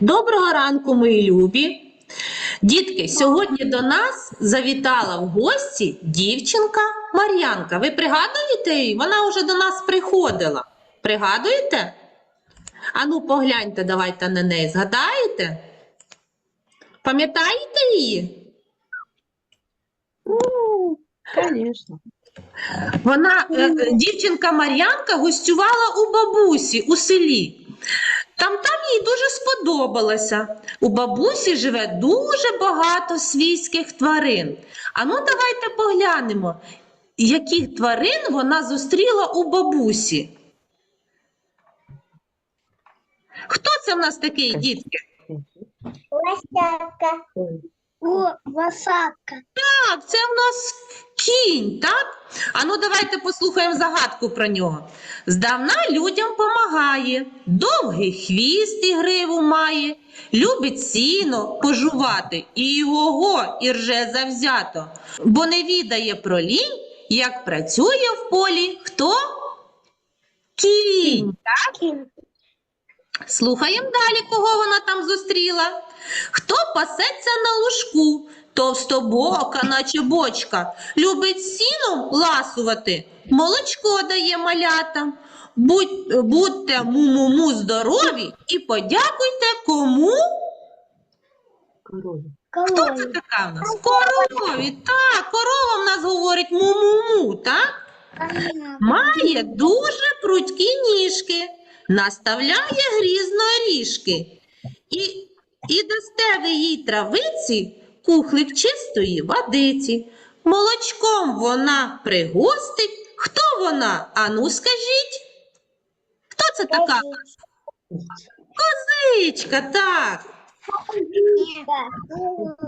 Доброго ранку, мої любі. Дітки, сьогодні до нас завітала в гості дівчинка Мар'янка. Ви пригадуєте її? Вона вже до нас приходила. Пригадуєте? Ану, погляньте, давайте на неї. Згадаєте? Пам'ятаєте її? Конечно. Вона, е, е, дівчинка Мар'янка, гостювала у бабусі у селі. Там там їй дуже сподобалося. У бабусі живе дуже багато свійських тварин. А ну давайте поглянемо, яких тварин вона зустріла у бабусі. Хто це в нас такий, дітки? Лосятка. О, лосатка. Так, це в нас кінь, так? А ну давайте послухаємо загадку про нього. Здавна людям помагає, довгий хвіст і гриву має, любить сіно пожувати, і його і рже завзято, бо не відає про лінь, як працює в полі хто? Кінь. Кін. Слухаємо далі, кого вона там зустріла. Хто пасеться на лужку, товстобока, наче бочка, любить сіном ласувати, молочко дає малятам. Будь, будьте му-му-му здорові і подякуйте кому? Корові. Хто це така в нас? Корові. Так, корова в нас говорить му-му-му, так? Має дуже прудкі ніжки, наставляє грізно. І, і дасте ви їй травиці кухлик чистої водиці. Молочком вона пригостить. Хто вона? Ану, скажіть? Хто це така? Козичка, так.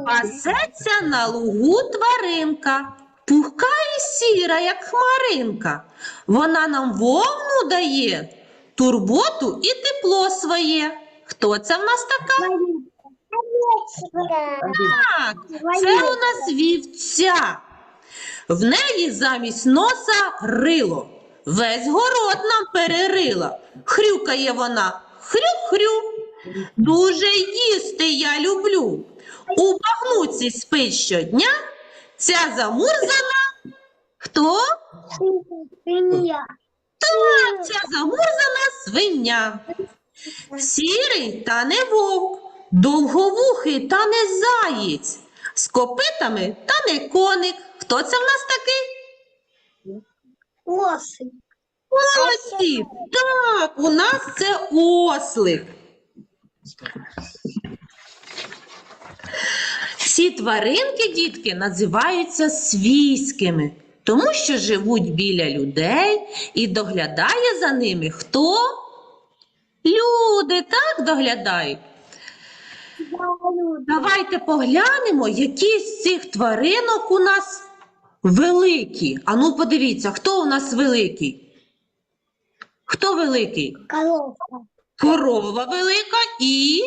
Пасеться на лугу тваринка, пухка і сіра, як хмаринка. Вона нам вовну дає, турботу і тепло своє. Хто це в нас така? Так, це у нас вівця. В неї замість носа рило. Весь город нам перерила. Хрюкає вона хрю-хрю. Дуже їсти я люблю. У багнуці спить щодня. Ця замурзана. Хто? Свинья. Так, ця замурзана свиня. Сірий та не вовк, довговухий та не заєць, з копитами та не коник. Хто це в нас такий? Осы. Молодці! Так, у нас це ослик. Ці тваринки, дітки, називаються свійськими, тому що живуть біля людей і доглядає за ними хто? Люди, так доглядають. Давайте поглянемо, які з цих тваринок у нас великі. Ану, подивіться, хто у нас великий? Хто великий? Коровка. Корова велика і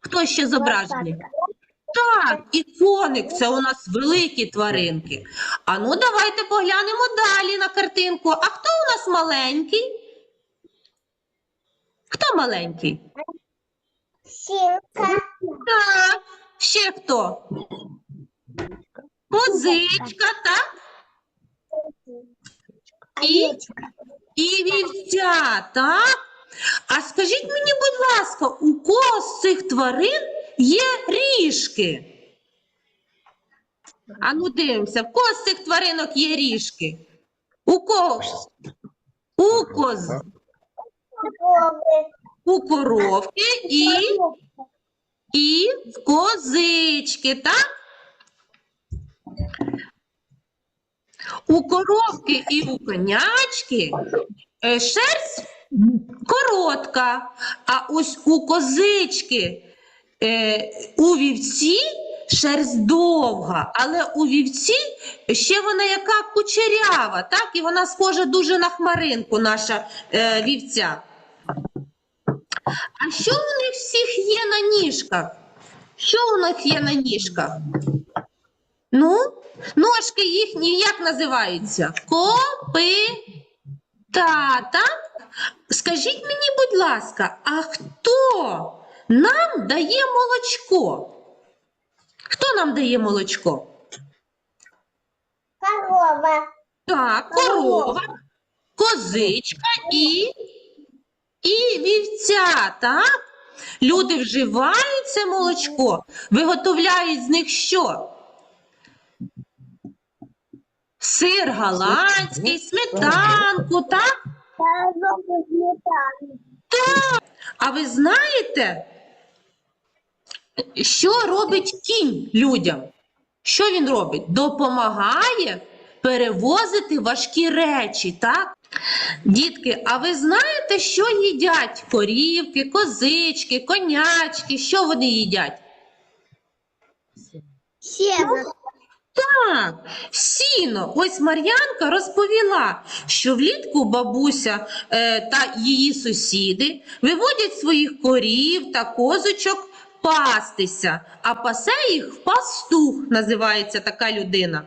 хто ще зображений? Так, і коник це у нас великі тваринки. А ну давайте поглянемо далі на картинку. А хто у нас маленький? Хто маленький? Синка. Так, ще хто? Козичка, так? І? І вівця, так? А скажіть мені, будь ласка, у кого з цих тварин є ріжки? А ну дивимося, в кого з цих тваринок є ріжки? У кого? У коз, у коровки і, і в козички, так? У коровки і у конячки е, шерсть коротка, а ось у козички, е, у вівці шерсть довга, але у вівці ще вона яка кучерява, так? І вона схожа дуже на хмаринку, наша е, вівця. А що у них всіх є на ніжках? Що у них є на ніжках? Ну, ножки їхні як називаються? Копита, так? Скажіть мені, будь ласка, а хто нам дає молочко? Хто нам дає молочко? Корова. Так, корова, козичка і, і вівця, так? Люди вживають це молочко, виготовляють з них що? Сир голландський, сметанку, так? Сметана. А ви знаєте, що робить кінь людям? Що він робить? Допомагає перевозити важкі речі, так? Дітки, а ви знаєте, що їдять корівки, козички, конячки? Що вони їдять? Сено. Так, сіно. Ось Мар'янка розповіла, що влітку бабуся е, та її сусіди виводять своїх корів та козочок пастися, а пасе їх пастух, називається така людина.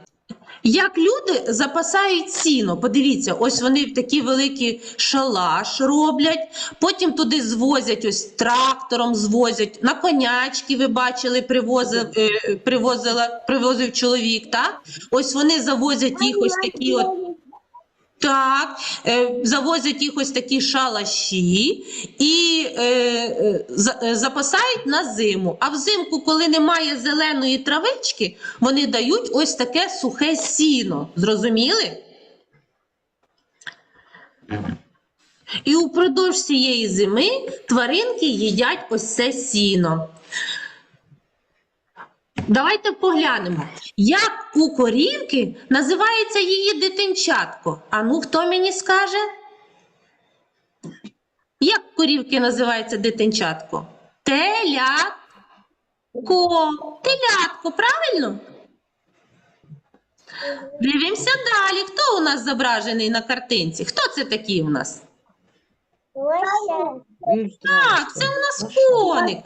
Як люди запасають сіно, подивіться, ось вони такі великі шалаш роблять, потім туди звозять ось трактором звозять, на конячки, ви бачили, привозив, е, привозила, привозив чоловік, так? Ось вони завозять їх ось такі от так, е, завозять їх ось такі шалаші і е, е, за- запасають на зиму. А взимку, коли немає зеленої травички, вони дають ось таке сухе сіно. Зрозуміли? І упродовж цієї зими тваринки їдять ось це сіно. Давайте поглянемо, як у корівки називається її дитинчатко. А ну хто мені скаже? Як у корівки називається дитинчатко? Телятко. Телятко, правильно? Дивимося далі. Хто у нас зображений на картинці? Хто це такий у нас? Так, це у нас коник.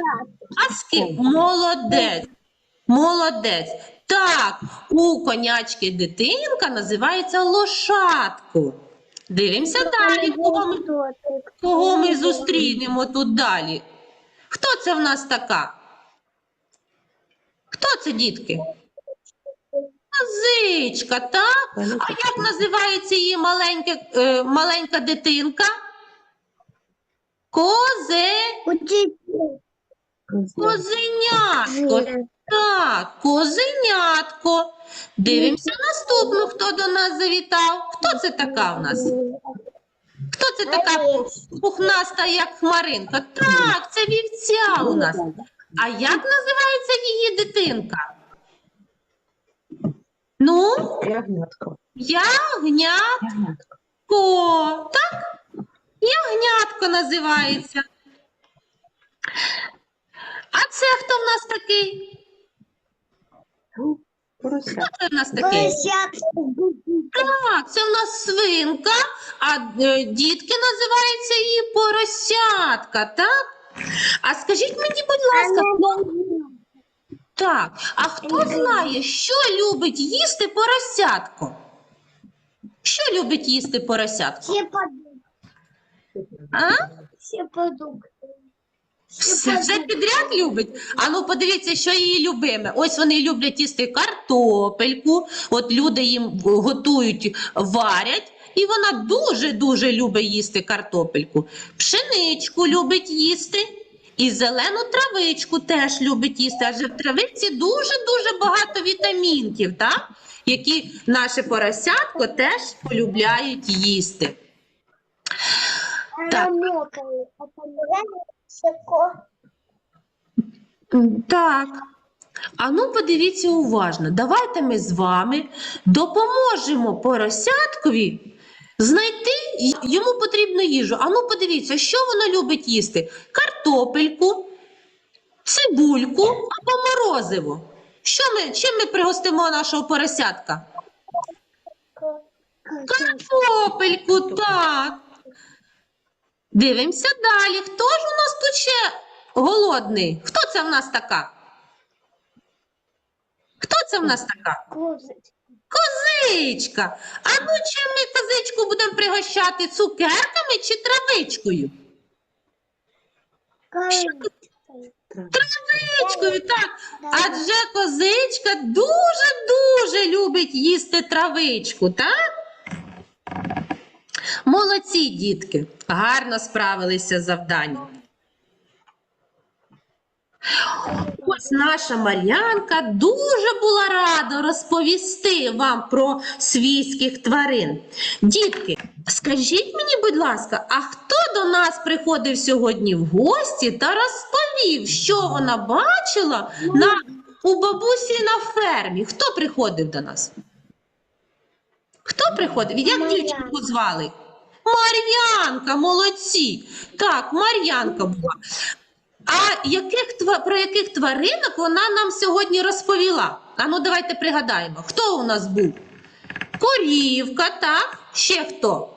А з ким? Молодець. Молодець. Так, у конячки дитинка називається лошадку. Дивимося далі, кого ми, кого ми зустрінемо тут далі. Хто це в нас така? Хто це, дітки? Козичка, так? А як називається її маленька, е, маленька дитинка? Козе, козенятко. Так, козенятко. Дивимося наступну, хто до нас завітав. Хто це така у нас? Хто це така пухнаста, як хмаринка? Так, це вівця у нас. А як називається її дитинка? Ну, Ягнятко. ягнятко. Так? Ягнятко називається. А це хто в нас такий? Порося. Хто це в нас такий? Так, це в нас свинка, а е, дітки називаються її поросятка, так? А скажіть мені, будь ласка, хто- так, а хто знає, що любить їсти поросятко? Що любить їсти поросятко? Все продукты. А? Все продукты. Все, все підряд любить. А ну подивіться, що її любиме. Ось вони люблять їсти картопельку. От люди їм готують, варять, і вона дуже-дуже любить їсти картопельку. Пшеничку любить їсти. І зелену травичку теж любить їсти, адже в травичці дуже-дуже багато вітамінків, так? які наше поросятко теж полюбляють їсти. Так. Высоко. Так. А ну подивіться уважно. Давайте ми з вами допоможемо поросяткові знайти йому потрібну їжу. А ну подивіться, що воно любить їсти: картопельку, цибульку або морозиво. Що ми, чим ми пригостимо нашого поросятка? Картопельку, так. Дивимося далі. Хто ж у нас тут ще голодний? Хто це в нас така? Хто це в нас така? Козичка. А ну чим ми козичку будемо пригощати цукерками чи травичкою? Травичкою, так. Адже козичка дуже-дуже любить їсти травичку, так? Молодці, дітки, гарно справилися з завданням. Ось наша Мар'янка дуже була рада розповісти вам про свійських тварин. Дітки, скажіть мені, будь ласка, а хто до нас приходив сьогодні в гості та розповів, що вона бачила на, у бабусі на фермі? Хто приходив до нас? Хто приходив? Як дівчинку звали? Мар'янка, молодці. Так, Мар'янка була. А яких про яких тваринок вона нам сьогодні розповіла? А ну давайте пригадаємо, хто у нас був? Корівка, так? Ще хто?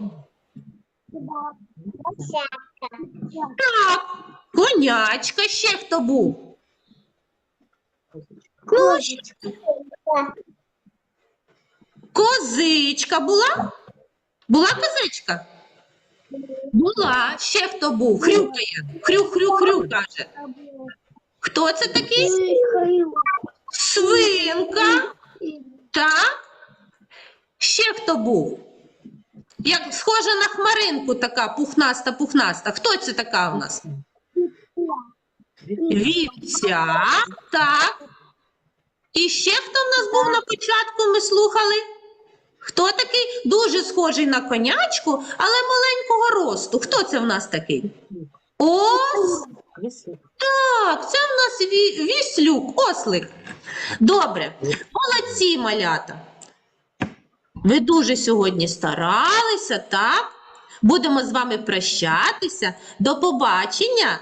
Так, конячка, ще хто був? Козичка була? Була козичка? Була. Ще хто був? Хрюкає. Хрю-хрю-хрю каже. Хто це такий? Свинка. Так. Ще хто був? Як схожа на хмаринку така пухнаста, пухнаста. Хто це така у нас? Вівця. Так. І ще хто в нас був на початку, ми слухали? Хто такий дуже схожий на конячку, але маленького росту? Хто це в нас такий? Ос, так, це в нас ві- віслюк, ослик. Добре, молодці, малята. Ви дуже сьогодні старалися, так? Будемо з вами прощатися. До побачення